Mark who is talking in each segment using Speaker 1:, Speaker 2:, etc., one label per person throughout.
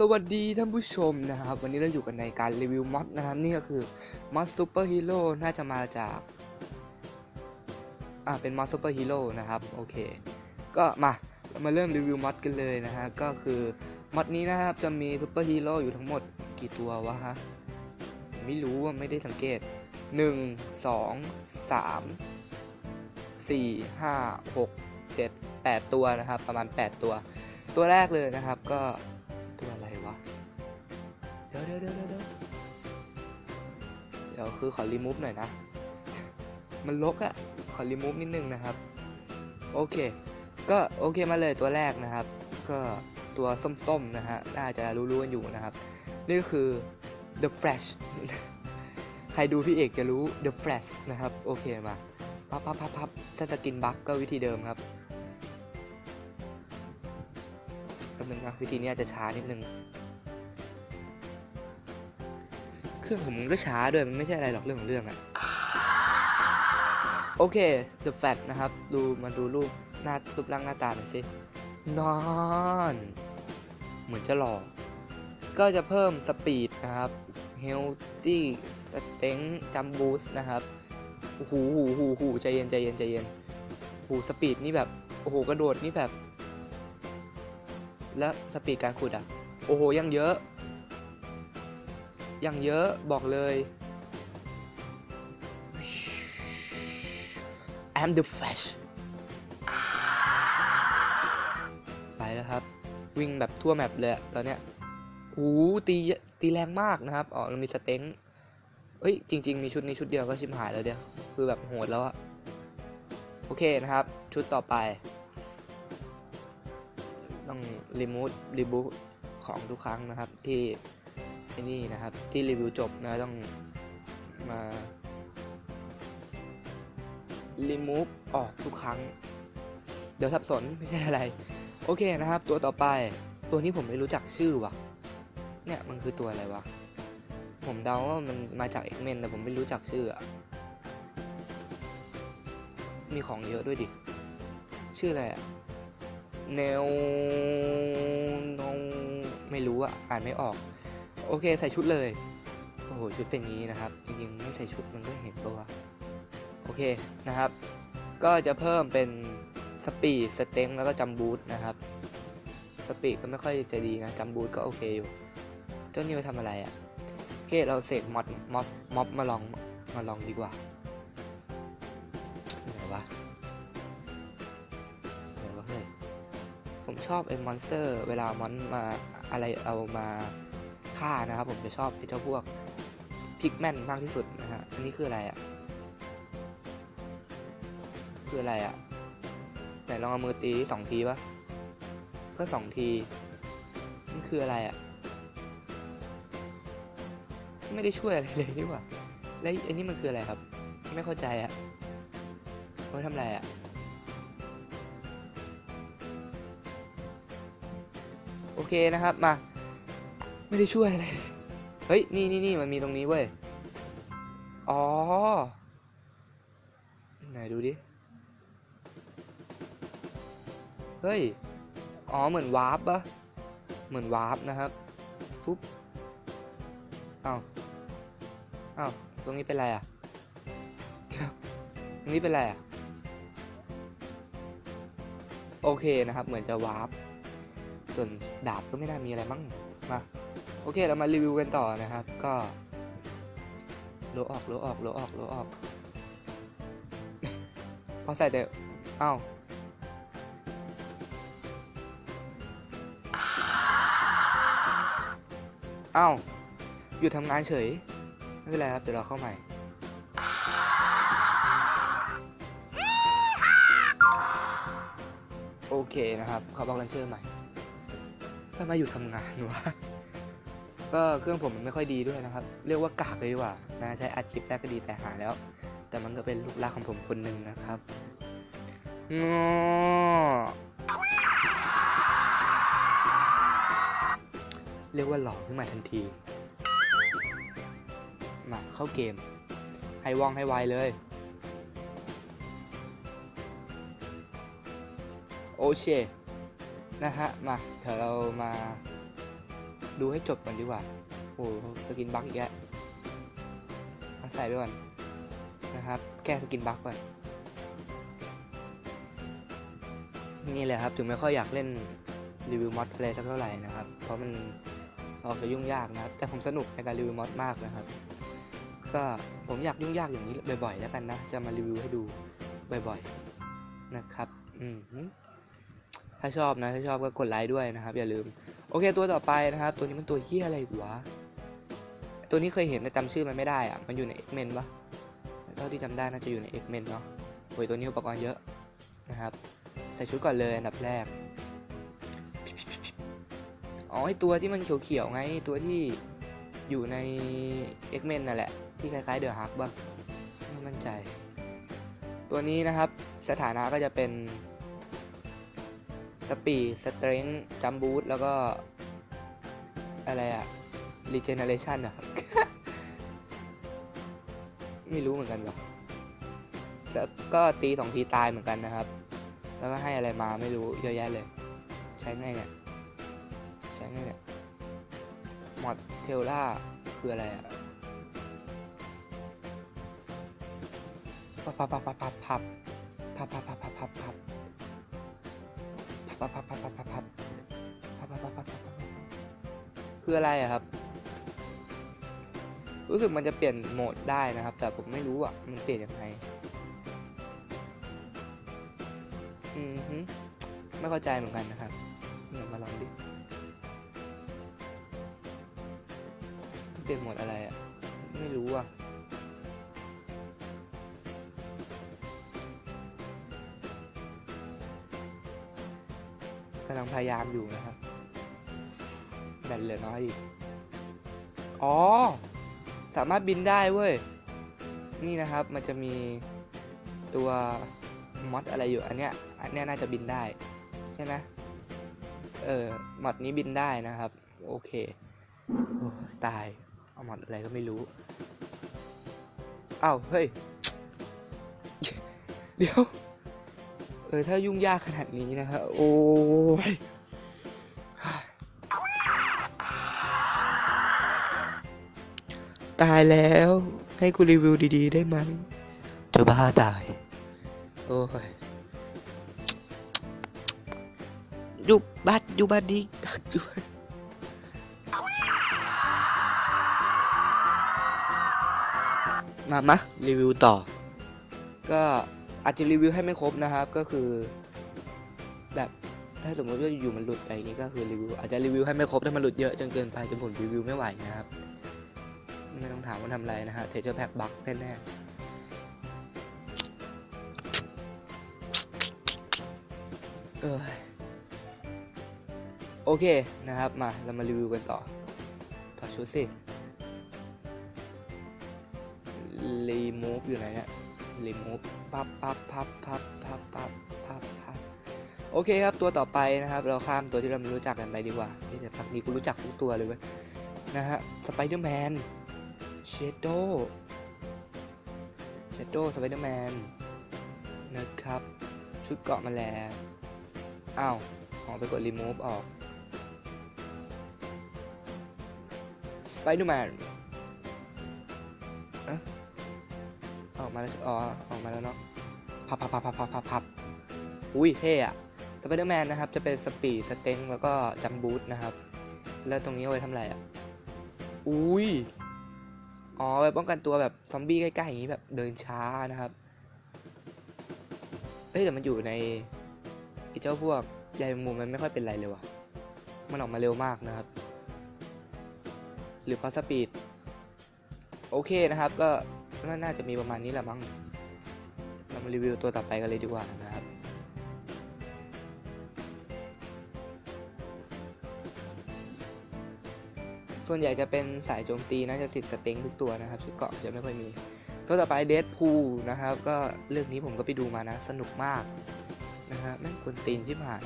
Speaker 1: สวัสดีท่านผู้ชมนะครับ วันนี้เราอยู่กันในการรีวิวม็อดนะครับนี่ก็คือม็อดซูเปอร์ฮีโร่น่าจะมาจากอ่าเป็นม็อดซูเปอร์ฮีโร่นะครับโอเค ก็มาเรามาเริ่มรีวิวม็อดกันเลยนะฮะก็คือม็อดนี้นะครับจะมีซูเปอร์ฮีโร่อยู่ทั้งหมดกี่ตัววะฮะไม่รู้ว่าไม่ได้สังเกต 1 2 3 4 5 6 7 8 ตัวนะครับ ประมาณ 8 ตัว ตัวแรกเลยนะครับก็ เดี๋ยวเดี๋ยวเดี๋ยวเดี๋ยวเดี๋ยวคือขอรีมูฟหน่อยนะ มันลกอะขอรีมูฟนิดนึงนะครับ โอเค ก็โอเคมาเลยตัวแรกนะครับ ก็ตัวส้มๆนะฮะ น่าจะรู้ๆกันอยู่นะครับ นี่คือ The Flash ใครดูพี่เอกจะรู้ The Flash นะครับ โอเคมาพับพับพับพับถ้าจะกินบั๊กก็วิธีเดิมครับแป๊บนึงนะวิธีนี้อาจจะช้านิดนึง เครื่องผมมันก็ช้าด้วยมันไม่ใช่อะไรหรอกเรื่องของเรื่องอะโอเค The Fat นะครับ ดูมาดูรูปหน้ารูปร่างหน้าตาหน่อยสินอน เหมือนจะหลอกก็จะเพิ่มสปีดนะครับ Healthy Strength Jump Boost นะครับโอ้โหหูหูหูใจเย็นใจเย็นใจเย็นโอ้โหสปีดนี่แบบ โอ้โห กระโดดนี่แบบ แล้วสปีดการขุดอะ โอ้โห ยังเยอะ ยังเยอะบอกเลย I'm the Flash ไปแล้วครับ วิ่งแบบทั่วแมปเลยตอนเนี้ยโอ้โหตีตีแรงมากนะครับ อ๋อเรามีสเต็งเอ้ย จริง ๆ มีชุดนี้ชุดเดียวก็ชิมหายแล้วเดียว คือแบบโหดแล้วอะโอเคนะครับ ชุดต่อไป ต้องรีมูทรีบูทของทุกครั้งนะครับที่ ไอ้นี่นะครับ ที่รีวิวจบนะต้องมารีมูฟออกทุกครั้ง เดี๋ยวสับสนไม่ใช่อะไร โอเคนะครับ ตัวต่อไปตัวนี้ผมไม่รู้จักชื่อว่ะ เนี่ยมันคือตัวอะไรวะ ผมเดาว่ามันมาจาก X-Men แต่ผมไม่รู้จักชื่ออะมีของเยอะด้วยดิ ชื่ออะไรอะเนลนงไม่รู้อะอ่านไม่ออก โอเคใส่ชุดเลย โอ้โหชุดเป็นงี้นะครับ จริงๆไม่ใส่ชุดมันก็เห็นตัวโอเคนะครับ ก็จะเพิ่มเป็นสปีดสเต็งแล้วก็จัมบูทนะครับ สปีดก็ไม่ค่อยจะดีนะจัมบูทก็โอเคอยู่เจ้านี่ไปทำอะไรอะ่ะโอเคเราเสกม็อดม็อบม็อบมาลองมาลองดีกว่าไหนวะไหนวะเฮ้ยผมชอบไอ้มอนสเตอร์ เวลามอนมาอะไรเอามา ฆ่านะครับ ผมจะชอบไอ้เจ้าพวกพิกแมนมากที่สุดนะฮะอันนี้คืออะไรอะ่ะ คืออะไรอะ่ะไหนลองเอามือตีสองทีปะก็สองทีมันคืออะไรอะ่ะ ไม่ได้ช่วยอะไรเลยนี่หว่าแล้วไอ้นี่มันคืออะไรครับ ไม่เข้าใจอะ่ะเขาทำอะไรอะ่ะโอเคนะครับมา ไม่ได้ช่วยอะไรเลยเฮ้ย นี่นี่นี่มันมีตรงนี้เว้ย อ๋อ ไหนดูดิ เฮ้ย อ๋อ เหมือนวาร์ปปะเหมือนวาร์ปนะครับ ฟุ๊บอ้าวอ้าว ตรงนี้เป็นไรอะเดี๋ยวตรงนี้เป็นไรอะ โอเคนะครับ เหมือนจะวาร์ป ส่วนดาบก็ไม่น่ามีอะไรมั้ง มา โอเคเรามารีวิวกันต่อนะครับ ก็โลออกโลออกโลออกโลออก พอใส่แต่อ้าวอ้าหยุดทำงานเฉย ไม่เป็นไรครับ เดี๋ยวเราเข้าใหม่ โอเคนะครับ เขาบอกลันเชอร์ใหม่ทำไมหยุดทำงานวะ ก็เครื่องผมมันไม่ค่อยดีด้วยนะครับ เรียกว่ากากเลยดีกว่านะใช้อัดคลิปแรกก็ดีแต่หาแล้ว แต่มันก็เป็นลูกรักของผมคนหนึ่งนะครับงอเรียกว่าหลอกขึ้นมาทันที มาเข้าเกม ให้ว่องให้ไวเลย โอเคนะฮะ มาเดี๋ยวเรามา ดูให้จบก่อนดีกว่า โอ้โหสกินบั๊กอีกแล้วเอาใส่ไปก่อนนะครับ แก้สกินบั๊กก่อนนี่แหละครับ ถึงไม่ค่อยอยากเล่นรีวิวมอดอะไรสักเท่าไหร่นะครับ เพราะมันออกจะยุ่งยากนะครับ แต่ผมสนุกในการรีวิวมอดมากนะครับ ก็ผมอยากยุ่งยากอย่างนี้บ่อยๆ แล้วกันนะ จะมารีวิวให้ดูบ่อยๆ นะครับ อืมถ้าชอบนะ ถ้าชอบก็กดไลค์ด้วยนะครับ อย่าลืม อเคตัวต่อไปนะครับ ตัวนี้มันตัวเฮี้ยอะไรวะตัวนี้เคยเห็นแต่จำชื่อมันไม่ได้อะมันอยู่ใน X-Men ปะเท่าที่จำได้น่าจะอยู่ใน X-Men เนาะโอ้ยตัวนี้อุปกรณ์เยอะนะครับ ใส่ชุดก่อนเลยอันดับแรก อ๋อไอตัวที่มันเขียวๆไงตัวที่อยู่ใน X-Men นั่นแหละ ที่คล้ายๆเดอะฮักบ้างไม่มั่นใจ ตัวนี้นะครับสถานะก็จะเป็น สปีดสเตรน g ์จัมบูทแล้วก็ อะไรอะรีเจเนเรชันอะไม่รู้เหมือนกันว่ะก็ตีสองทีตายเหมือนกันนะครับ แล้วก็ให้อะไรมาไม่รู้เยอะแยะเลย ใช้ไงเนี่ย ใช้ไงเนี่ยมอดเทลล่าคืออะไรอะพับพับพับพับพับพับพับพับพับพับ พับพับพับพับพับพับพับพับพับพับพับคืออะไรอะครับ รู้สึกมันจะเปลี่ยนโหมดได้นะครับ แต่ผมไม่รู้อะมันเปลี่ยนยังไงอืมฮึไม่เข้าใจเหมือนกันนะครับเดี๋ยวมาลองดิเปลี่ยนโหมดอะไรอะไม่รู้อะำลังพยายามอยู่นะครับแบตเหลือน้อยอีก อ๋อ สามารถบินได้เว้ย นี่นะครับมันจะมีตัวมอดอะไรอยู่อันเนี้ย อันเนี้ยน่าจะบินได้ ใช่ไหมเออมอดนี้บินได้นะครับ โอเคโอ้ตาย เอามอดอะไรก็ไม่รู้อ้าวเฮ้ย เดี๋ยว เออถ้ายุ่งยากขนาดนี้นะฮะโอ้ยตายแล้วให้กูรีวิวดีๆได้ไหมจะบ้าตาย โอ้ยยุบบัดยุบัดดียุบมามารีวิวต่อ ก็ อาจจะรีวิวให้ไม่ครบนะครับ ก็คือ แบบถ้าสมมติว่าอยู่มันหลุดไปนี้ก็คือรีวิวอาจจะรีวิวให้ไม่ครบถ้ามันหลุดเยอะจนเกินไปจนผมรีวิวไม่ไหวนะครับ ไม่ต้องถามว่าทำอะไรนะฮะเทเจอร์แพ็กบักแน่ๆเออโอเคนะครับมาเรามารีวิวกันต่อต่อชุดสิรีมูฟอยู่ไหนเนี่ย รีมูฟปั๊บปั๊บพับพับพับพับพับพับโอเคครับตัวต่อไปนะครับ เราข้ามตัวที่เราไม่รู้จักกันไปดีกว่าที่แต่พักนี้กูรู้จักทุกตัวเลยเว้ยนะฮะสไปเดอร์แมนเชโดเชโดสไปเดอร์แมนนะครับ ชุดเกาะมาแล้วอ้าวออไปกดรีมูฟออกสไปเดอร์แมนอะ ออกมาแล้วอ๋อออกมาแล้วเนาะพับพับพับพับพับพับพับอุ้ยเท่อะสไปเดอร์แมนนะครับ จะเป็นสปีดสเต็งแล้วก็จัมบูทนะครับ แล้วตรงนี้เอาไว้ทำอะไรอะ อุ้ยอ๋อไปป้องกันตัวแบบซอมบี้ใกล้ๆอย่างนี้แบบเดินช้านะครับเฮ้ยแต่มันอยู่ในไอ้เจ้าพวกใยแมงมุมมันไม่ค่อยเป็นไรเลยวะมันออกมาเร็วมากนะครับ หรือพราะสปีด โอเคนะครับก็ น่าจะมีประมาณนี้แหละมั้ง เรามารีวิวตัวต่อไปกันเลยดีกว่านะครับ ส่วนใหญ่จะเป็นสายโจมตีนะจะติดสเต็งทุกตัวนะครับชุดเกาะจะไม่ค่อยมี ตัวต่อไปเด p พูนะครับ ก็เรื่องนี้ผมก็ไปดูมานะ สนุกมากนะฮะแม่งคนตีนที่หาย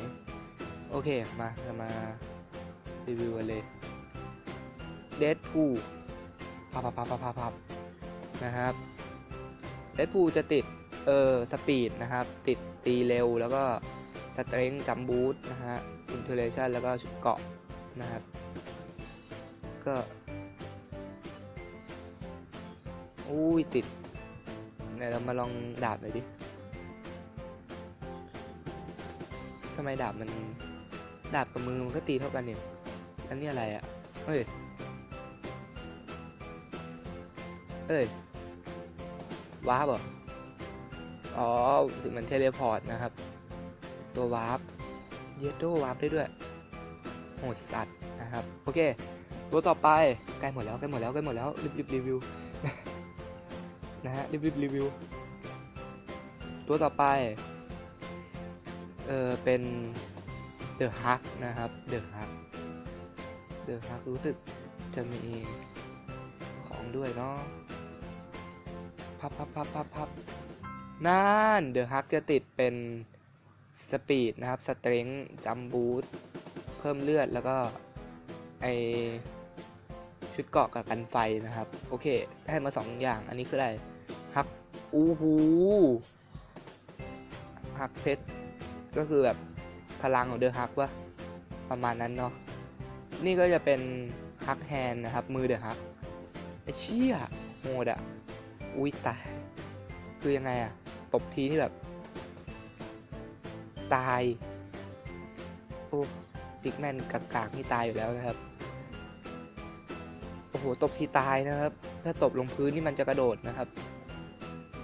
Speaker 1: โอเค มาเรามารีวิวกันเลยเด p พูพับพับพับพับพับพับ นะครับเด p พูจะติดเออสปีดนะครับ ติดตีเร็วแล้วก็สเตร n งจัมบูทนะฮะอินเทอร์เรชันแล้วก็ชุดเกาะนะครับ ก็อุ้ยติดไหนเรามาลองดาบหน่อยดิทำไมดาบมันดาบกับมือมันก็ตีเท่ากันเนี่ยอันนี้อะไรอะ่ะเฮ้ยเอ้ย วาร์ปเหรอ อ๋อรู้สึกมันเทเลพอร์ตนะครับ ตัววาร์ปเยดโดวาร์ปได้ด้วยโหดสัตว์นะครับ โอเค ตัวต่อไป ใกล้หมดแล้วใกล้หมดแล้วใกล้หมดแล้วรีบรีบรีวิวนะฮะรีบรีบรีวิว ตัวต่อไป เออเป็น The Hug นะครับ The Hug The Hug รู้สึกจะมีของด้วยเนาะ พับพับพับพับพับนั่น The Hug จะติดเป็นสปีดนะครับ สเตร n งจัมบูทเพิ่มเลือดแล้วก็ ไอชุดเกาะกับกันไฟนะครับ โอเค ได้มาสองอย่าง อันนี้คืออะไรฮักอู้หูฮักเพชรก็คือแบบพลังของเดอะฮักวะประมาณนั้นเนาะนี่ก็จะเป็นฮักแฮนนะครับ มือเดอะฮักไอเชี่ยโหดอะ อุ้ยตาย คือยังไงอะตบทีนี่แบบ ตาย โอ้บิ๊กแมนกากๆนี่ตายอยู่แล้วนะครับ โอ้โห ตบทีตายนะครับ ถ้าตบลงพื้นนี่มันจะกระโดดนะครับ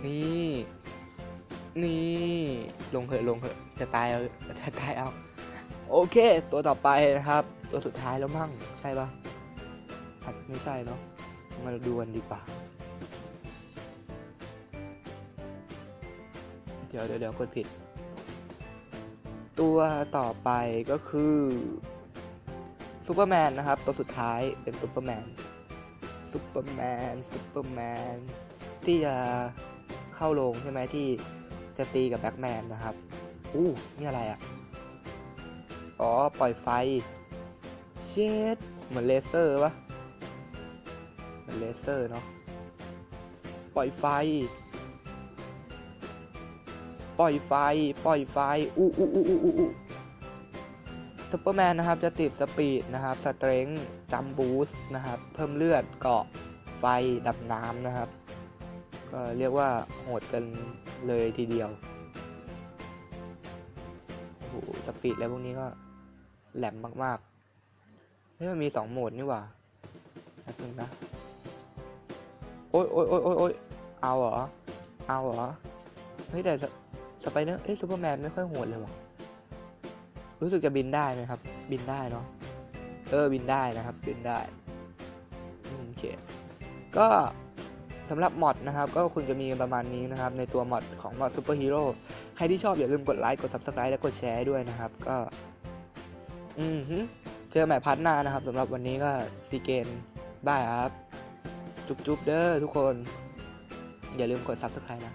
Speaker 1: นี่ นี่ ลงเหอะลงเหอะ จะตายเอา จะตายเอา โอเค ตัวต่อไปนะครับ ตัวสุดท้ายแล้วมั่ง ใช่ปะอาจจะไม่ใช่เนาะ มาดูกันดีกว่า ดี๋ยวเดี๋ยวเดี๋ยวกดผิด ตัวต่อไปก็คือซูเปอร์แมนนะครับ ตัวสุดท้ายเป็นซูเปอร์แมนซูเปอร์แมนซูเปอร์แมนที่จะเข้าโรงใช่ไหมที่จะตีกับแบ็กแมนนะครับ อู้นี่อะไรอะ่ะ อ๋อ ปล่อยไฟ เช็ดเหมือนเลเซอร์ปะเหมือนเลเซอร์เนาะ ปล่อยไฟ ปล่อยไฟ ปล่อยไฟอู้อู้อู้อู้อู้ซูเปอร์แมนนะครับจะติดสปีดนะครับสเตร n งจัมบูสนะครับเพิ่มเลือดเกาะไฟดับน้ำนะครับ ก็เรียกว่าโหดกันเลยทีเดียวโอ้โหสปีดแล้วพวกนี้ก็แหลมมากๆเฮ้ยมันมีสองโหมดนี่หว่าแป๊บนึงนะโอยโอ้ยโอ้ยโอ้ยโอ้ยเอาเหรอ เอาเหรอ เฮ้ยแต่ สไปเดอร์เอ้ยซูเปอร์แมนไม่ค่อยโหดเลยว่ะรู้สึกจะบินได้ไหมครับ บินได้เนาะเออบินได้นะครับ บินได้อืมโอเคก็สำหรับมอดนะครับ ก็คงจะมีประมาณนี้นะครับ ในตัวมอดของมอดซูเปอร์ฮีโร่ใครที่ชอบอย่าลืมกดไลค์กด Subscribe และกดแชร์ด้วยนะครับ ก็ อืมเจอใหม่พาร์ทหน้านะครับสำหรับวันนี้ก็ซีเกนบายครับ จุ๊บๆเด้อทุกคน อย่าลืมกด Subscribe นะ